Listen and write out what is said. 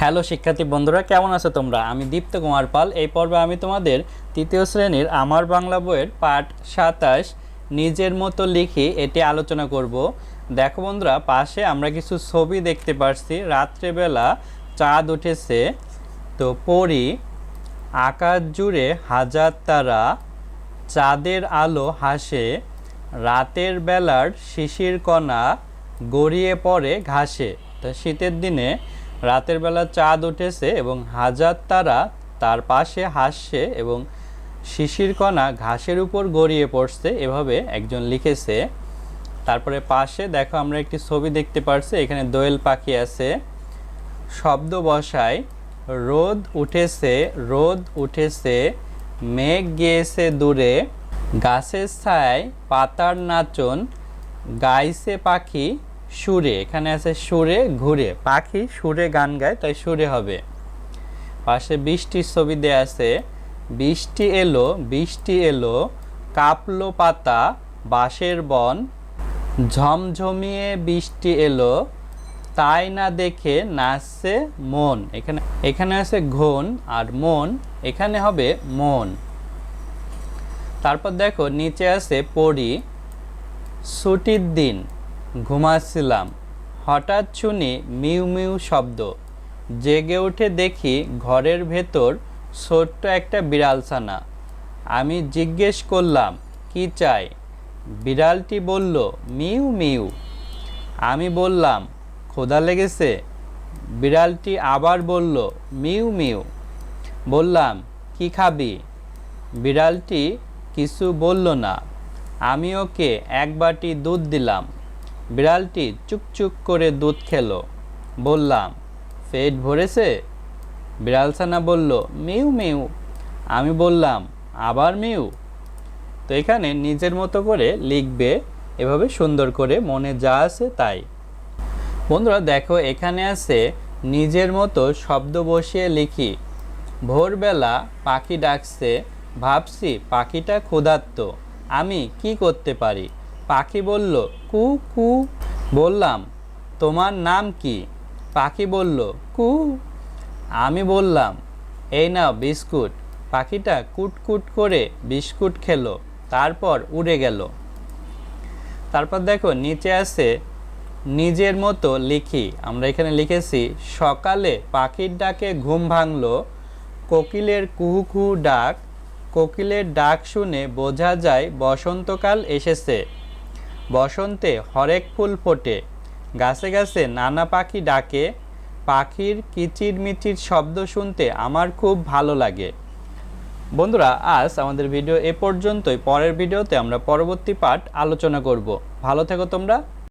Hello শিক্ষার্থী বন্ধুরা, কেমন আছো তোমরা? আমি দীপ্ত কুমার পাল। এই পর্বে আমি তোমাদের তৃতীয় শ্রেণির আমার বাংলা বইয়ের পাঠ সাতাশ নিজের মতো লিখি এটি আলোচনা করব। দেখো বন্ধুরা, পাশে আমরা কিছু ছবি দেখতে পাচ্ছি রাত্রেবেলা চাঁদ উঠেছে, তো পড়ি, আকাশ জুড়ে হাজার তারা, চাঁদের আলো হাসে, রাতের বেলার শিশির কণা গড়িয়ে পড়ে ঘাসে। তো শীতের দিনে রাতের বেলা চাঁদ উঠেছে এবং হাজার তারা তার পাশে হাসছে এবং শিশির কণা ঘাসের উপর গড়িয়ে পড়ছে, এভাবে একজন লিখেছে। তারপরে পাশে দেখো আমরা একটি ছবি দেখতে পারছি, এখানে দোয়েল পাখি আছে। শব্দ বসায়, রোদ উঠেছে রোদ উঠেছে, মেঘ গিয়েছে দূরে, গাছের ছায় পাতার নাচন, গাইছে পাখি সুরে, এখানে আছে সুরে, ঘুরে। পাখি সুরে গান গায়, তাই সুরে হবে। পাশে বৃষ্টির ছবি দেয়া আছে, বৃষ্টি এলো বৃষ্টি এলো, কাঁপলো পাতা, বাঁশের বন, ঝমঝমিয়ে বৃষ্টি এলো, তাই না দেখে নাচছে মন। এখানে এখানে আছে ঘন আর মন, এখানে হবে মন। তারপর দেখো, নিচে আছে পড়ি ছুটির দিন। ঘুমাচ্ছিলাম। হঠাৎ শুনি মিউ মিউ শব্দ। জেগে উঠে দেখি ঘরের ভেতর ছোট্ট একটা বিড়ালছানা। আমি জিজ্ঞেস করলাম, কি চাই? বিড়ালটি বলল, মিউ মিউ। আমি বললাম ক্ষুধা লেগেছে। বিড়ালটি আবার বলল, মিউ মিউ। বললাম, কি খাবি? বিড়ালটি কিছু বলল না। আমি ওকে এক বাটি দুধ দিলাম। বিড়ালটি চুকচুক করে দুধ খেলো। বললাম, পেট ভরেছে? বিড়ালছানা বলল, মিউ, মেউ। আমি বললাম, আবার মেউ? তো এখানে নিজের মতো করে লিখবে, এভাবে সুন্দর করে মনে যা আছে তাই। বন্ধুরা, দেখো, এখানে আছে নিজের মতো শব্দ বসিয়ে লিখি। ভোরবেলা পাখি ডাকছে, ভাবছি পাখিটা ক্ষুধার্ত, আমি কি করতে পারি? পাখি বলল, কু কু। বললাম, তোমার নাম কি? পাখি বলল, কু। আমি বললাম, এই নাও বিস্কুট। পাখিটা কুটকুট করে বিস্কুট খেলো, তারপর উড়ে গেল। তারপর দেখো, নিচে আছে নিজের মতো লিখি। আমরা এখানে লিখেছি, সকালে পাখির ডাকে ঘুম ভাঙলো, কোকিলের কুহু কুহু ডাক। কোকিলের ডাক শুনে বোঝা যায়, বসন্তকাল এসেছে। বসন্তে হরেক ফুল ফোটে। গাছে গাছে নানা পাখি ডাকে। পাখির কিচির মিচির শব্দ শুনতে আমার খুব ভালো লাগে। বন্ধুরা, আজ আমাদের ভিডিও এ পর্যন্তই। পরের ভিডিওতে আমরা পরবর্তী পাঠ আলোচনা করব। ভালো থেকো তোমরা।